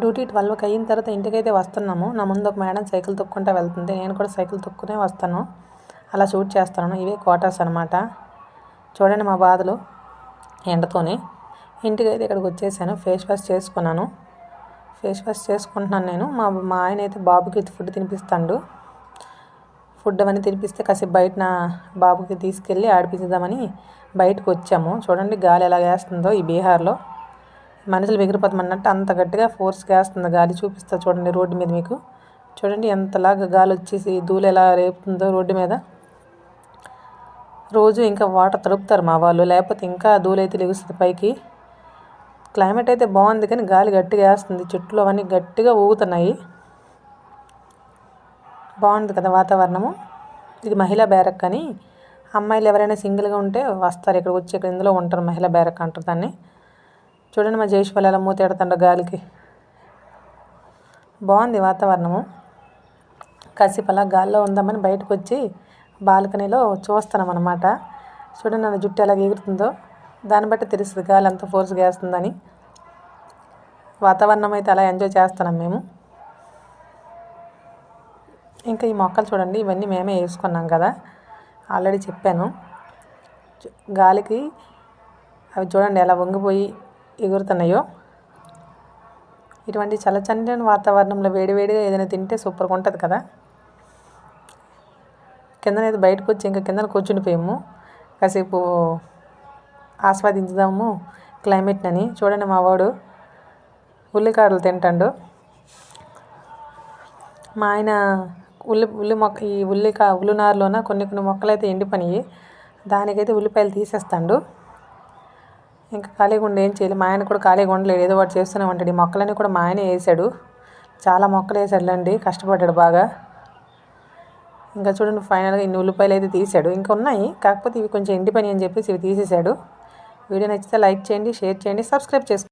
Duty ట్వెల్వ్కి అయిన తర్వాత ఇంటికైతే వస్తున్నాము. నా ముందు ఒక మేడం సైకిల్ తొక్కుంటూ వెళ్తుంది. నేను కూడా సైకిల్ తొక్కునే వస్తాను. అలా షూట్ చేస్తాను. ఇవే క్వార్టర్స్ అనమాట చూడండి మా బాధలు ఎండతోనే. ఇంటికైతే ఇక్కడికి వచ్చేసాను. ఫేస్ వాష్ చేసుకున్నాను. ఫేస్ వాష్ చేసుకుంటున్నాను నేను. మా మా ఆయన అయితే బాబుకి ఫుడ్ తినిపిస్తాడు. ఫుడ్ అవన్నీ తినిపిస్తే కాసేపు బయట నా బాబుకి తీసుకెళ్ళి ఆడిపించుదామని బయటకు వచ్చాము. చూడండి గాలి ఎలా వేస్తుందో ఈ బీహార్లో. మనుషులు ఎగిరిపోతామన్నట్టు అంత గట్టిగా ఫోర్స్గా వేస్తుంది గాలి చూపిస్తా చూడండి రోడ్డు మీద మీకు. చూడండి ఎంతలాగా గాలి వచ్చేసి ధూళి ఎలా రేపుతుందో రోడ్డు మీద. రోజు ఇంకా వాటర్ తడుపుతారు మా వాళ్ళు. లేకపోతే ఇంకా ధూళి అయితే లెగుస్తుంది పైకి. క్లైమేట్ అయితే బాగుంది కానీ గాలి గట్టిగా వేస్తుంది. చెట్లు అవన్నీ గట్టిగా ఊగుతున్నాయి. బాగుంది కదా వాతావరణము. ఇది మహిళా బ్యారక్ కానీ అమ్మాయిలు ఎవరైనా సింగిల్గా ఉంటే వస్తారు. ఇక్కడ వచ్చి ఇక్కడ ఇందులో ఉంటారు మహిళా బ్యారక్ అంటారు దాన్ని. చూడండి మా జేష్ ఎలా మూతెడుతుండ గాలికి. బాగుంది వాతావరణము. కాసేపు అలా గాల్లో ఉందామని బయటకు వచ్చి బాల్కనీలో చూస్తున్నాం అనమాట చూడండి నా జుట్టు ఎలా ఎగురుతుందో. దాన్ని బట్టి తెలుస్తుంది గాలి ఎంత ఫోర్స్గా వేస్తుందని వాతావరణం అయితే అలా ఎంజాయ్ చేస్తున్నాం మేము. ఇంకా ఈ మొక్కలు చూడండి ఇవన్నీ మేమే వేసుకున్నాం కదా. ఆల్రెడీ చెప్పాను. గాలికి అవి చూడండి ఎలా వంగిపోయి ఎగురుతున్నాయో. ఇటువంటి చల్లచండని వాతావరణంలో వేడివేడిగా ఏదైనా తింటే సూపర్గా ఉంటుంది కదా. కిందనైతే బయటకు వచ్చి ఇంకా కిందన కూర్చుండిపోయాము. కాసేపు ఆస్వాదించుదాము క్లైమేట్ని చూడండి మా వాడు ఉల్లికాడలు తింటాడు. మా ఆయన ఉల్లి ఉల్లి మొక్క ఈ ఉల్లికా ఉల్లినారులోన కొన్ని కొన్ని మొక్కలు అయితే ఎండిపోయినాయి. దానికైతే ఉల్లిపాయలు తీసేస్తాడు. ఇంకా ఖాళీగా ఉండి ఏం చేయలేదు. మా ఆయన కూడా ఖాళీగా ఉండలేదు ఏదో ఒకటి చేస్తూనే ఉంటాడు. ఈ మొక్కలన్నీ కూడా మా ఆయనే వేసాడు. చాలా మొక్కలు వేసాడులేండి. కష్టపడ్డాడు బాగా. ఇంకా చూడండి ఫైనల్గా ఇన్ని ఉల్లిపాయలు అయితే తీసాడు. ఇంకా ఉన్నాయి. కాకపోతే ఇవి కొంచెం ఎండిపోయినాయి అని చెప్పేసి ఇవి తీసేసాడు. వీడియో నచ్చితే లైక్ చేయండి షేర్ చేయండి సబ్స్క్రైబ్ చేసుకోండి.